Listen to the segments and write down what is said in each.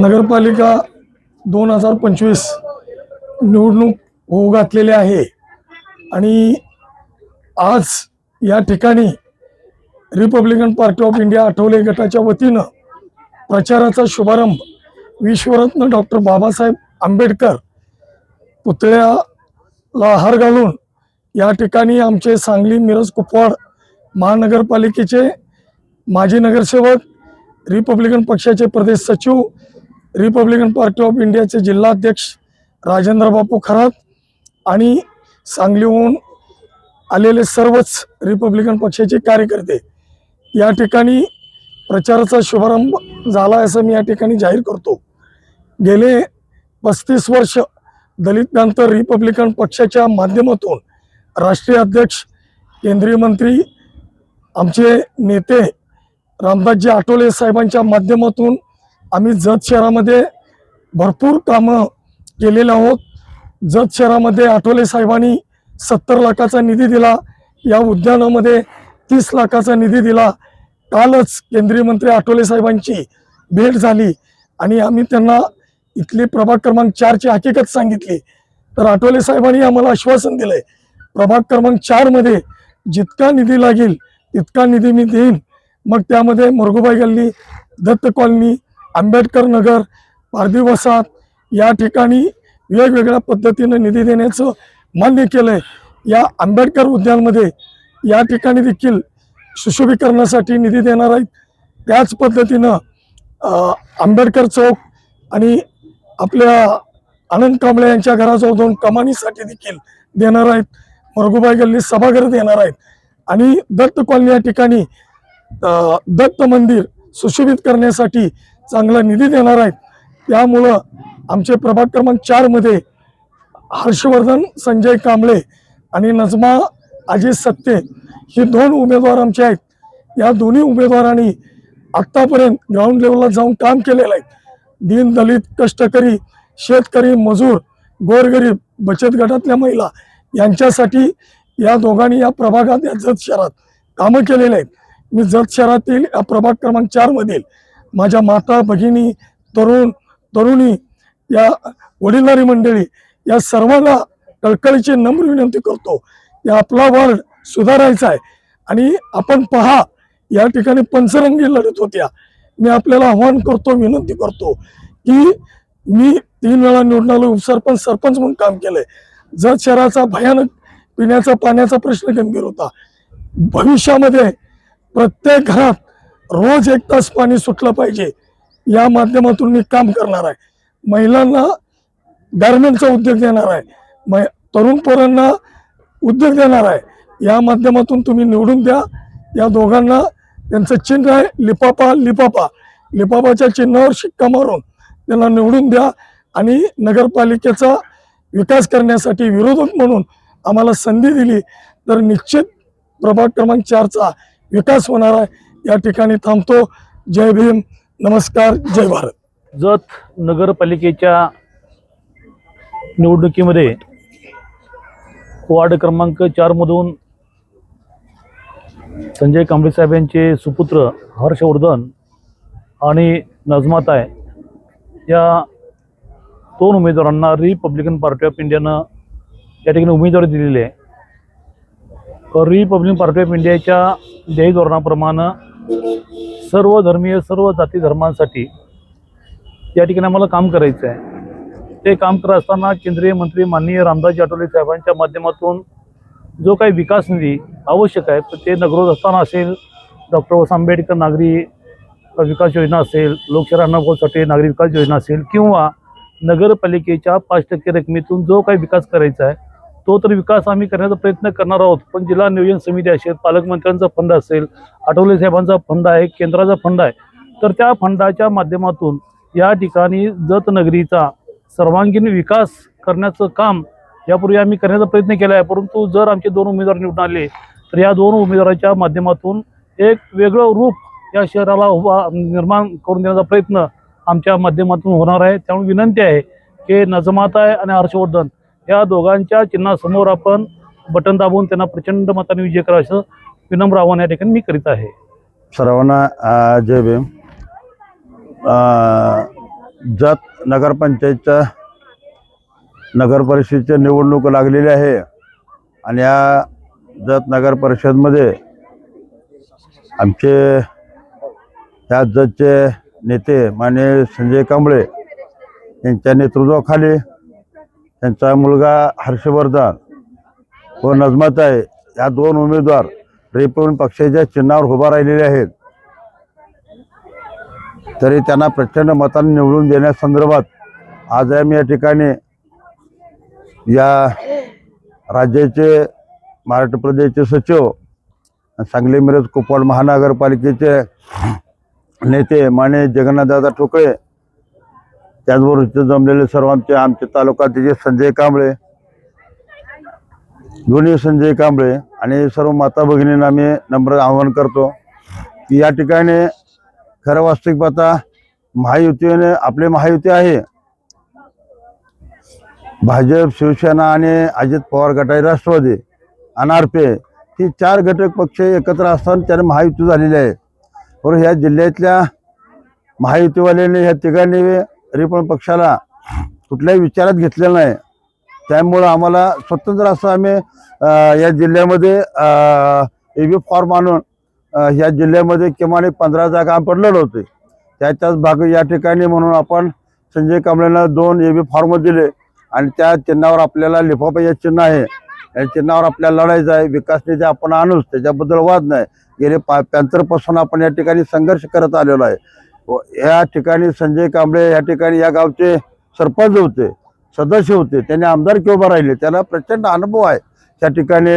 नगरपालिका दोन हजार पंचवीस निवडणूक होऊ घातलेली आहे. आणि आज या ठिकाणी Republican Party of India Athawale गटाच्या वतीनं प्रचाराचा शुभारंभ विश्वरत्न डॉक्टर बाबासाहेब आंबेडकर पुतळ्याला हार घालून या ठिकाणी आमचे सांगली मिरज कुपवाड महानगरपालिकेचे माजी नगरसेवक रिपब्लिकन पक्षाचे प्रदेश सचिव रिपब्लिकन पार्टी ऑफ इंडियाचे जिल्हाध्यक्ष राजेंद्र बापू खरात आणि सांगलीहून आलेले सर्वच रिपब्लिकन पक्षाचे कार्यकर्ते या ठिकाणी प्रचाराचा शुभारंभ झाला असं मी या ठिकाणी जाहीर करतो. गेले पस्तीस वर्ष दलित रिपब्लिकन पक्षाच्या माध्यमातून राष्ट्रीय अध्यक्ष केंद्रीय मंत्री आमचे नेते रामदासजी आठवले साहेबांच्या माध्यमातून आम्ही जत शहरामध्ये भरपूर कामं केलेले आहोत. जत शहरामध्ये आठवले साहेबांनी सत्तर लाखाचा निधी दिला या उद्यानामध्ये तीस लाखाचा निधी दिला. कालच केंद्रीय मंत्री आठवले साहेबांची भेट झाली आणि आम्ही त्यांना इथली प्रभाग क्रमांक चारची हकीकत सांगितली. तर आठवले साहेबांनी आम्हाला आश्वासन दिलंय प्रभाग क्रमांक चारमध्ये जितका निधी लागेल तितका निधी मी देईन. मग त्यामध्ये मुरगुबाई गल्ली दत्त कॉलनी आंबेडकर नगर पारधी वसाहत या ठिकाणी वेगवेगळ्या पद्धतीनं निधी देण्याचं मान्य केलं आहे. या आंबेडकर उद्यानमध्ये या ठिकाणी देखील सुशोभीकरणासाठी निधी देणार आहेत. त्याच पद्धतीनं आंबेडकर चौक आणि आपल्या आनंद कांबळे यांच्या घराजवळ दोन कमानीसाठी देखील देणार आहेत. मरगुबाई गल्ली सभागृह देणार आहेत. आणि दत्त कॉलनी या ठिकाणी दत्त मंदिर सुशोभित करण्यासाठी चांगला निधी देणार आहेत. त्यामुळं आमचे प्रभाग क्रमांक चारमध्ये हर्षवर्धन संजय कांबळे आणि नजमा अजित सत्ते हे दोन उमेदवार आमचे आहेत. या दोन्ही उमेदवारांनी आत्तापर्यंत ग्राउंड लेवलला जाऊन काम केलेलं आहे. दीन दलित कष्टकरी शेतकरी मजूर गोरगरीब बचत गटातल्या महिला यांच्यासाठी या दोघांनी या प्रभागात या जत शहरात कामं केलेले आहेत. मी जत शहरातील या प्रभाग क्रमांक चारमधील माझ्या माता भगिनी तरुण तरुणी या वडीलधारी मंडळी या सर्वांना कळकळीची नम्र विनंती करतो. या आपला वार्ड सुधारायचा आहे. आणि आपण पहा या ठिकाणी पंचरंगी लढत होत्या. मी आपल्याला आव्हान करतो विनंती करतो की मी तीन वेळा निवडून आलो उपसरपंच सरपंच म्हणून काम केलंय. जत शहराचा भयानक पिण्याचा पाण्याचा प्रश्न गंभीर होता भविष्यामध्ये प्रत्येक घरात रोज एक तास पाणी सुटलं पाहिजे. या माध्यमातून मी काम करणार आहे. महिलांना गारमेंटचा उद्योग देणार आहे. मै तरुण पोरांना उद्योग देणार आहे. या माध्यमातून तुम्ही निवडून द्या. या दोघांना त्यांचं चिन्ह आहे लिपापा लिपापा लिपापाच्या चिन्हावर शिक्का मारून त्यांना निवडून द्या आणि नगरपालिकेचा विकास करण्यासाठी विरोधक म्हणून आम्हाला संधी दिली. तर निश्चित प्रभाग क्रमांक चारचा विकास होणार आहे. या ठिकाणी थांबतो. जय भीम. नमस्कार. जय भारत. जत नगरपालिकेच्या निवडणुकीमध्ये वार्ड क्रमांक चारमधून संजय कांबळे साहेब यांचे सुपुत्र हर्षवर्धन आणि नजमाताय या दोन उमेदवारांना रिपब्लिकन पार्टी ऑफ इंडियानं या ठिकाणी उमेदवारी दिलेली आहे. रिपब्लिकन पार्टी ऑफ इंडियाच्या ध्येय धोरणाप्रमाणे सर्व धर्मीय सर्व जाती धर्मांसाठी या ठिकाणी आम्हाला काम करायचं आहे. ते काम करत असताना केंद्रीय मंत्री माननीय रामदासजी आठवले साहेबांच्या माध्यमातून जो काही विकास निधी आवश्यक आहे तर ते नगरोज असताना असेल डॉक्टर बाबासाहेब आंबेडकर नागरी विकास योजना असेल लोकशाही अण्णाभाऊसाठी नागरी विकास योजना असेल किंवा नगरपालिकेच्या पाच टक्के रकमेतून जो काही विकास करायचा आहे तो तर विकास आम्ही करण्याचा प्रयत्न करणार आहोत. पण जिल्हा नियोजन समिती असेल पालकमंत्र्यांचा फंड असेल आठवले साहेबांचा फंड आहे केंद्राचा फंड आहे तर त्या फंडाच्या माध्यमातून या ठिकाणी जत नगरीचा सर्वांगीण विकास करण्याचं काम यापूर्वी आम्ही करण्याचा प्रयत्न केला आहे. परंतु जर आमचे दोन उमेदवार निवडून आले तर या दोन उमेदवाराच्या माध्यमातून एक वेगळं रूप या शहराला उभा निर्माण करून देण्याचा प्रयत्न आमच्या माध्यमातून होणार आहे. त्यामुळे विनंती आहे की नजमाताय आणि हर्षवर्धन या दोघांच्या चिन्हासमोर आपण बटन दाबून त्यांना प्रचंड मताने विजय करा असं विनम्र आव्हान या ठिकाणी मी करीत आहे. सर्वांना जय भीम. जत नगरपंचायतच्या नगर परिषदेच्या निवडणूक लागलेली आहे आणि या जत नगर परिषदमध्ये आमचे ह्या जतचे नेते माननीय संजय कांबळे यांच्या नेतृत्वाखाली त्यांचा मुलगा हर्षवर्धन व नजमाताई या दोन उमेदवार रिपब्लिकन पक्षाच्या चिन्हावर उभा राहिलेले आहेत. तरी त्यांना प्रचंड मताने निवडून देण्यासंदर्भात आज आम्ही या ठिकाणी या राज्याचे महाराष्ट्र प्रदेशचे सचिव सांगली मिरज कुपवाड महानगरपालिकेचे नेते माने जगन्नाथदादा ठोकळे त्याचबरोबर इथे जमलेले सर्व आमचे आमचे तालुक्याचे संजय कांबळे दोन्ही संजय कांबळे आणि सर्व माता भगिनींना आम्ही नम्र आवाहन करतो की या ठिकाणी खरं वास्तविक पाहता महायुतीने आपले महायुती आहे. भाजप शिवसेना आणि अजित पवार गटाई राष्ट्रवादी अनारपे ही चार घटक पक्ष एकत्र असताना त्याने महायुती झालेली आहे. बरोबर ह्या जिल्ह्यातल्या महायुतीवाल्यांनी ह्या तिघांनी तरी पण पक्षाला कुठल्याही विचारात घेतलेलं नाही. त्यामुळं आम्हाला स्वतंत्र असं आम्ही या जिल्ह्यामध्ये ए बी फॉर्म आणून या जिल्ह्यामध्ये किमान एक पंधरा जागा आपण लढवतोय त्याच्याच भाग या ठिकाणी म्हणून आपण संजय कांबळेला दोन ए बी फॉर्म दिले आणि त्या चिन्हावर आपल्याला लिफाफा या चिन्ह आहे. या चिन्हावर आपल्याला लढायचं आहे. विकास निधी आपण आणूच त्याच्याबद्दल वाद नाही. गेले पा पॅन्थरपासून आपण या ठिकाणी संघर्ष करत आलेलो आहे. या ठिकाणी संजय कांबळे या ठिकाणी या गावचे सरपंच होते सदस्य होते त्यांनी आमदारकी उभा राहिले त्याला प्रचंड अनुभव आहे त्या ठिकाणी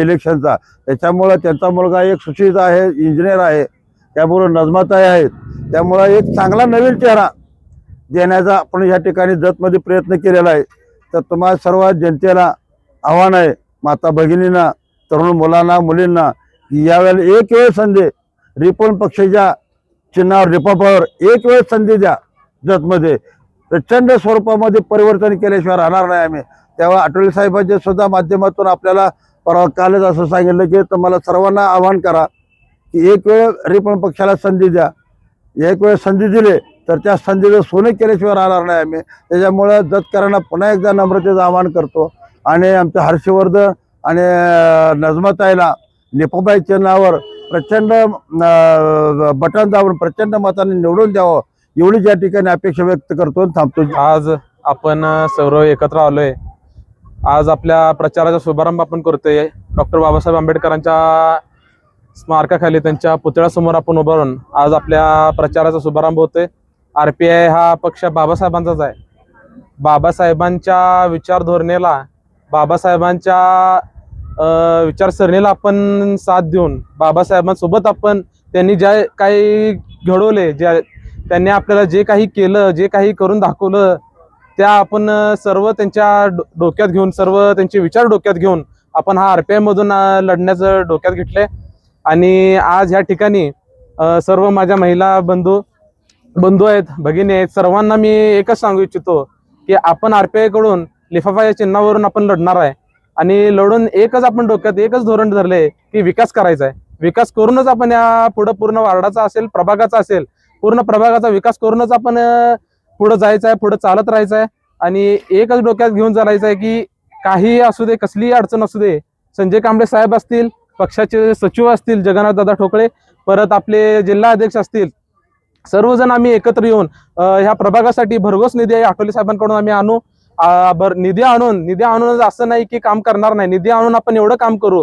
इलेक्शनचा त्याच्यामुळं त्यांचा मुलगा एक सुशित आहे इंजिनियर आहे त्याबरोबर नजमाताई आहेत त्यामुळं एक चांगला नवीन चेहरा देण्याचा आपण या ठिकाणी जतमध्ये प्रयत्न केलेला आहे. तर तुम्हाला सर्व जनतेला आव्हान आहे माता भगिनींना तरुण मुलांना मुलींना यावेळेला एक वेळ संधी रिपन पक्षाच्या चिन्हावर रिपापावर एक वेळ संधी द्या जतमध्ये. प्रचंड स्वरूपामध्ये परिवर्तन केल्याशिवाय राहणार नाही आम्ही. तेव्हा अटोली साहेबांच्या सुद्धा माध्यमातून आपल्याला परवा कालच असं सांगितलं की तुम्हाला सर्वांना आवाहन करा की एक वेळ रिपण पक्षाला संधी द्या. एक वेळ संधी दिली तर त्या संधीचं सोनं केल्याशिवाय राहणार नाही आम्ही. त्याच्यामुळं जतकरांना पुन्हा एकदा नम्रतेचं आवाहन करतो. आणि आमच्या हर्षवर्धन आणि नजमताईला नजमाताईला लिपोबाई चिन्हावर प्रचंड बटन दाबून प्रचंड मताने निवडून द्यावं एवढीच या ठिकाणी अपेक्षा व्यक्त करतो थांबतो. आज आपण सौरव सर्व एकत्र आलोय. आज आपल्या प्रचाराचा शुभारंभ आपण करतोय. डॉक्टर बाबासाहेब आंबेडकरांच्या स्मारकाखाली त्यांच्या पुतळ्यासमोर आपण उभं राहून आज आपल्या प्रचाराचा शुभारंभ होतोय. आर पी आय हा पक्ष बाबासाहेबांचाच आहे. बाबासाहेबांच्या विचारधोरणेला बाबासाहेबांच्या विचारसरणीला आपण साथ देऊन बाबासाहेबांसोबत आपण त्यांनी ज्या काही घडवले ज्या त्यांनी आपल्याला जे काही केलं जे काही करून दाखवलं त्या आपण सर्व त्यांच्या डोक्यात घेऊन सर्व त्यांचे विचार डोक्यात घेऊन आपण हा आर पी आयमधून लढण्याचं डोक्यात घेतलंय. आणि आज ह्या ठिकाणी सर्व माझ्या महिला बंधू बंधू आहेत भगिनी आहेत सर्वांना मी एकच सांगू इच्छितो की आपण आर पी आयकडून लिफाफा या चिन्हावरून आपण लढणार आहे. आणि लढून एकच आपण डोक्यात एकच धोरण धरले की विकास करायचा आहे. विकास करूनच आपण या पुढं पूर्ण वार्डाचा असेल प्रभागाचा असेल पूर्ण प्रभागाचा विकास करूनच आपण पुढं जायचं आहे पुढं चालत राहायचं आहे. आणि एकच डोक्यात घेऊन चालायचं आहे की काही असू दे कसलीही अडचण असू दे संजय कांबळे साहेब असतील पक्षाचे सचिव असतील जगन्नाथ दादा ठोकळे परत आपले जिल्हा अध्यक्ष असतील सर्वजण आम्ही एकत्र येऊन ह्या प्रभागासाठी भरघोस निधी आहे. आठवले साहेबांकडून आम्ही आणू. बर निधी आणून निधी आणून असं नाही की काम करणार नाही. निधी आणून आपण एवढं काम करू.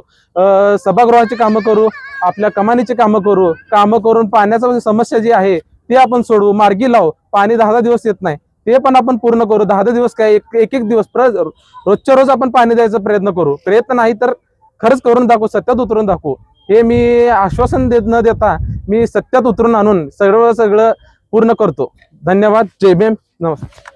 सभागृहाची कामं करू आपल्या कमानीची कामं करू कामं करून पाण्याचा समस्या जी आहे ते आपण सोडवू. मार्गी लावू. पाणी दहा दहा दिवस येत नाही. ते पण आपण पूर्ण करू. दहा दहा दिवस काय एक एक एक दिवस रोजच्या रोज आपण पाणी द्यायचा प्रयत्न करू. प्रयत्न नाही तर खरंच करून दाखवू सत्यात उतरून दाखवू. हे मी आश्वासन देत न देता मी सत्यात उतरून आणून सर्व सगळं पूर्ण करतो. धन्यवाद. जय भीम. नमस्कार.